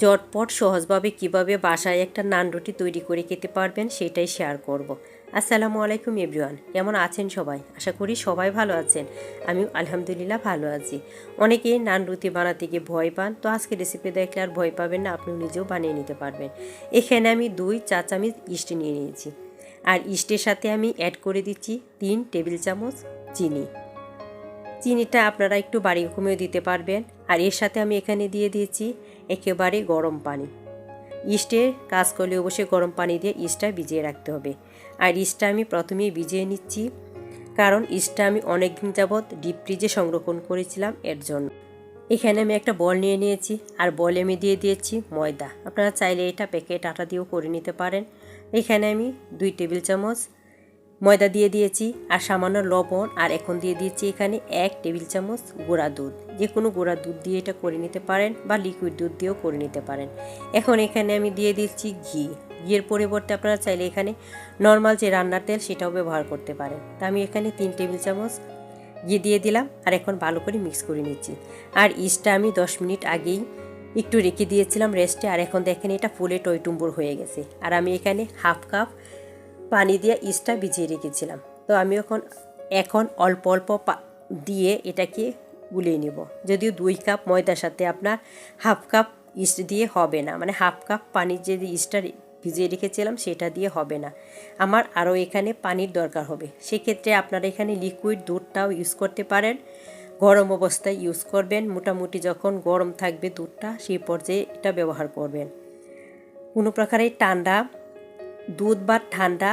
জটপট সহজভাবে কীভাবে বাসায় একটা নান রুটি তৈরি করে খেতে পারবেন সেটাই শেয়ার করব। আসসালামু আলাইকুম এভরিওয়ান কেমন আছেন সবাই? আশা করি সবাই ভালো আছেন। আমি আলহামদুলিল্লাহ ভালো আছি। অনেকে নান রুটি বানাতে গিয়ে ভয় পান, তো আজকে রেসিপি দেখলে আর ভয় পাবেন না আপনি নিজেও বানিয়ে নিতে পারবেন। এখানে আমি দুই চা চামচ ইস্ট নিয়ে নিয়েছি। আর ইস্টের সাথে আমি অ্যাড করে দিচ্ছি তিন টেবিল চামচ চিনি। চিনিটা আপনারা একটু বাড়ি কমেও দিতে পারবেন। আর এর সাথে আমি এখানে দিয়ে দিয়েছি একেবারে গরম পানি। ইস্টের কাজ করলে অবশ্যই গরম পানি দিয়ে ইস্টটা ভিজিয়ে রাখতে হবে। আর ইস্টটা আমি প্রথমেই ভিজিয়ে নিচ্ছি, কারণ ইস্টটা আমি অনেক দিন যাবৎ ডিপ ফ্রিজে সংরক্ষণ করেছিলাম এর জন্য। এখানে আমি একটা বল নিয়ে নিয়েছি, আর বলে আমি দিয়ে দিয়েছি ময়দা। আপনারা চাইলে এটা প্যাকেট আটা দিয়েও করে নিতে পারেন। এখানে আমি দুই টেবিল চামচ ময়দা দিয়ে দিয়েছি আর সামান্য লবণ আর এখন দিয়ে দিয়েছি এখানে এক টেবিল চামচ গুঁড়া দুধ। যে কোনো গুঁড়া দুধ দিয়ে এটা করে নিতে পারেন বা লিকুইড দুধ দিয়েও করে নিতে পারেন। এখন এখানে আমি দিয়ে দিচ্ছি ঘি। ঘিয়ের পরিবর্তে আপনারা চাইলে এখানে নর্মাল যে রান্নার তেল সেটাও ব্যবহার করতে পারেন। তা আমি এখানে তিন টেবিল চামচ ঘি দিয়ে দিলাম আর এখন ভালো করে মিক্স করে নিচ্ছি। আর ইস্টটা আমি দশ মিনিট আগেই একটু রেখে দিয়েছিলাম রেস্টে আর এখন দেখেন এটা ফুলে টইটুম্বুর হয়ে গেছে। আর আমি এখানে হাফ কাপ পানি দিয়ে ইস্টটা ভিজিয়ে রেখেছিলাম। তো আমি এখন এখন অল্প অল্প দিয়ে এটাকে গুলিয়ে নিব। যদিও দুই কাপ ময়দার সাথে আপনার হাফ কাপ ইস্ট দিয়ে হবে না। মানে হাফ কাপ পানির যে ইস্টটা ভিজিয়ে রেখেছিলাম সেটা দিয়ে হবে না। আমার আরও এখানে পানির দরকার হবে। সেক্ষেত্রে আপনারা এখানে লিকুইড দুধটাও ইউজ করতে পারেন। গরম অবস্থায় ইউজ করবেন। মোটামুটি যখন গরম থাকবে দুধটা, সেই পর্যায়ে এটা ব্যবহার করবেন। কোনো প্রকারের ঠান্ডা দুধ বা ঠান্ডা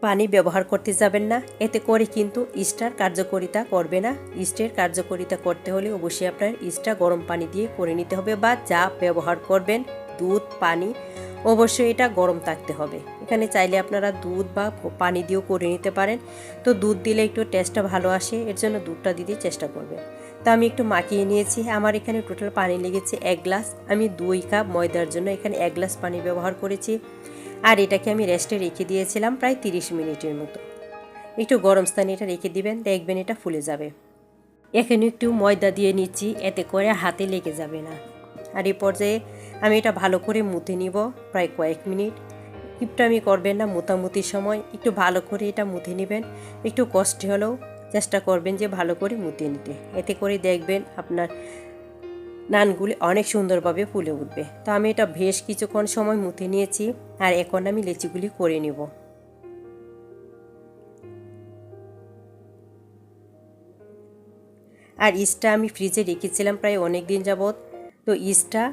পানি ব্যবহার করতে যাবেন না। এতে করে কিন্তু ইস্টার কার্যকরিতা করবে না। ইস্টের কার্যকরিতা করতে হলে অবশ্যই আপনার ইস্টটা গরম পানি দিয়ে করে নিতে হবে বা যা ব্যবহার করবেন, দুধ, পানি, অবশ্যই এটা গরম থাকতে হবে। এখানে চাইলে আপনারা দুধ বা পানি দিয়েও করে নিতে পারেন। তো দুধ দিলে একটু টেস্টটা ভালো আসে, এর জন্য দুধটা দিতে চেষ্টা করবেন। তো আমি একটু মাখিয়ে নিয়েছি। আমার এখানে টোটাল পানি লেগেছে এক গ্লাস। আমি দুই কাপ ময়দার জন্য এখানে এক গ্লাস পানি ব্যবহার করেছি। আর এটাকে আমি রেস্টে রেখে দিয়েছিলাম প্রায় তিরিশ মিনিটের মতো। একটু গরম স্থানে এটা রেখে দিবেন, দেখবেন এটা ফুলে যাবে। এখানে একটু ময়দা দিয়ে নিচ্ছি, এতে করে হাতে লেগে যাবে না। আর এই পর্যায়ে আমি এটা ভালো করে মুতে নিব প্রায় কয়েক মিনিট। আমি করবেন না মোতামুতির সময়। একটু ভালো করে এটা মুতে নেবেন। একটু কষ্ট হলেও চেষ্টা করবেন যে ভালো করে মুতে নিতে। এতে করে দেখবেন আপনার নানগুলি অনেক সুন্দরভাবে ফুলে উঠবে। তো আমি এটা বেশ কিছুক্ষণ সময় মুতে নিয়েছি আর এখন আমি লেচিগুলি করে নিব। আর ইস্টটা আমি ফ্রিজে রেখেছিলাম প্রায় অনেক দিন যাবৎ। তো ইস্টটা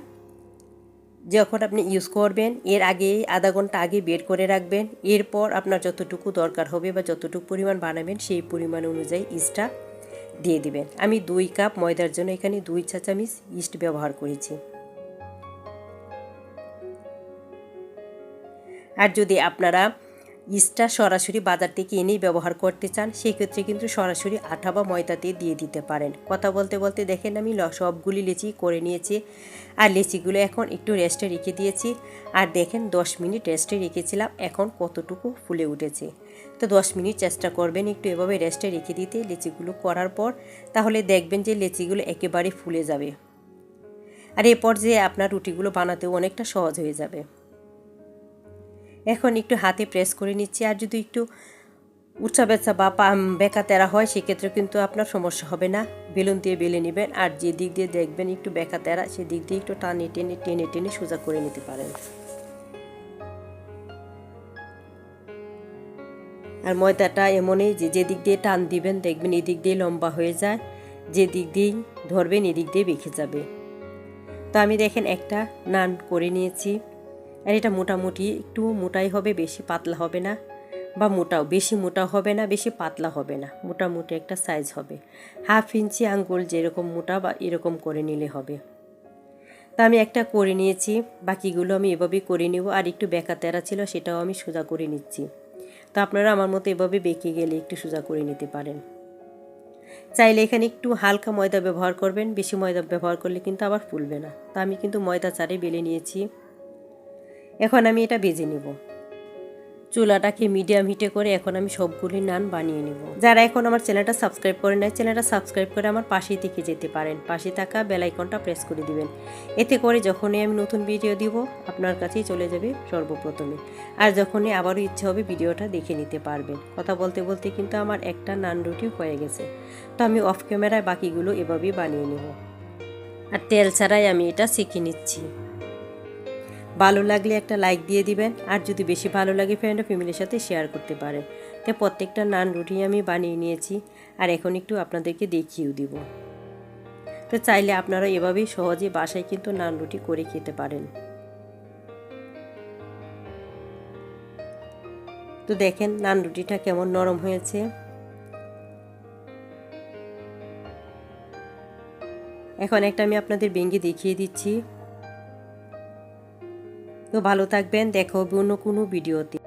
যখন আপনি ইউজ করবেন, এর আগে আধা ঘণ্টা আগে বের করে রাখবেন। এরপর আপনার যতটুকু দরকার হবে বা যতটুকু পরিমাণ বানাবেন সেই পরিমাণ অনুযায়ী ইস্টটা দিয়ে দিবেন। আমি দুই কাপ ময়দার জন্য এখানে দুই চা চামিচ ইস্ট ব্যবহার করেছি। আর যদি আপনারা ইস্টটা সরাসরি বাজার থেকে এনেই ব্যবহার করতে চান, সেক্ষেত্রে কিন্তু সরাসরি আঠা বা ময়দাতে দিয়ে দিতে পারেন। কথা বলতে বলতে দেখেন আমি সবগুলি লেচি করে নিয়েছি, আর লেচিগুলো এখন একটু রেস্টে রেখে দিয়েছি। আর দেখেন দশ মিনিট রেস্টে রেখেছিলাম, এখন কতটুকু ফুলে উঠেছে। তো দশ মিনিট চেষ্টা করবেন একটু এভাবে রেস্টে রেখে দিতে লেচিগুলো করার পর, তাহলে দেখবেন যে লেচিগুলো একেবারে ফুলে যাবে। আর এরপর যে আপনার রুটিগুলো বানাতেও অনেকটা সহজ হয়ে যাবে। এখন একটু হাতে প্রেস করে নিচ্ছি। আর যদি একটু উচ্চা বেচা বা বেকা তেরা হয় সেক্ষেত্রে কিন্তু আপনার সমস্যা হবে না। বেলুন দিয়ে বেলে নেবেন। আর যে দিক দিয়ে দেখবেন একটু বেকা তেরা সেদিক দিয়ে একটু টানে, টেনে টেনে টেনে সোজা করে নিতে পারেন। আর ময়দাটা এমনই যে যে দিক দিয়ে টান দিবেন, দেখবেন এদিক দিয়ে লম্বা হয়ে যায়। যে দিক দিয়েই ধরবেন, এদিক দিয়ে বেঁকে যাবে। তো আমি দেখেন একটা নান করে নিয়েছি। আর এটা মোটামুটি একটু মোটাই হবে, বেশি পাতলা হবে না। বা মোটাও বেশি মোটা হবে না, বেশি পাতলা হবে না। মোটামুটি একটা সাইজ হবে। হাফ ইঞ্চি আঙ্গুল যেরকম মোটা বা এরকম করে নিলে হবে। তা আমি একটা করে নিয়েছি, বাকিগুলো আমি এভাবেই করে নেব। আর একটু বেকা তেরা ছিল, সেটাও আমি সোজা করে নিচ্ছি। তো আপনারা আমার মতো এভাবে বেঁকে গেলে একটু সোজা করে নিতে পারেন। চাইলে এখানে একটু হালকা ময়দা ব্যবহার করবেন। বেশি ময়দা ব্যবহার করলে কিন্তু আবার ফুলবে না। তা আমি কিন্তু ময়দা চারে বেলে নিয়েছি। এখন আমি এটা বেজে নেব। চুলাটাকে মিডিয়াম হিটে করে এখন আমি সবগুলি নান বানিয়ে নেব। যারা এখন আমার চ্যানেলটা সাবস্ক্রাইব করে নেয় চ্যানেলটা সাবস্ক্রাইব করে আমার পাশেই থেকে যেতে পারেন। পাশে থাকা বেল আইকনটা প্রেস করে দিবেন। এতে করে যখনই আমি নতুন ভিডিও দিব, আপনার কাছেই চলে যাবে সর্বপ্রথমে। আর যখনই আবারও ইচ্ছে হবে ভিডিওটা দেখে নিতে পারবেন। কথা বলতে বলতে কিন্তু আমার একটা নান রুটি হয়ে গেছে। তো আমি অফ ক্যামেরায় বাকিগুলো এভাবেই বানিয়ে নেব। আর তেল ছাড়াই আমি এটা শিখে নিচ্ছি। ভালো লাগলে একটা লাইক দিয়ে দিবেন, আর যদি বেশি ভালো লাগে ফ্রেন্ড ও ফ্যামিলির সাথে শেয়ার করতে পারেন। তো প্রত্যেকটা নান রুটি আমি বানিয়ে নিয়েছি, আর এখন একটু আপনাদেরকে দেখিয়েও দিব। তো চাইলে আপনারা এভাবেই সহজে বাসায় কিন্তু নান রুটি করে খেতে পারেন। তো দেখেন নান রুটিটা কেমন নরম হয়েছে। এখন একটা আমি আপনাদের ভেঙে দেখিয়ে দিচ্ছি। তো ভালো থাকবেন দেখা অন্য কোনো ভিডিওতে।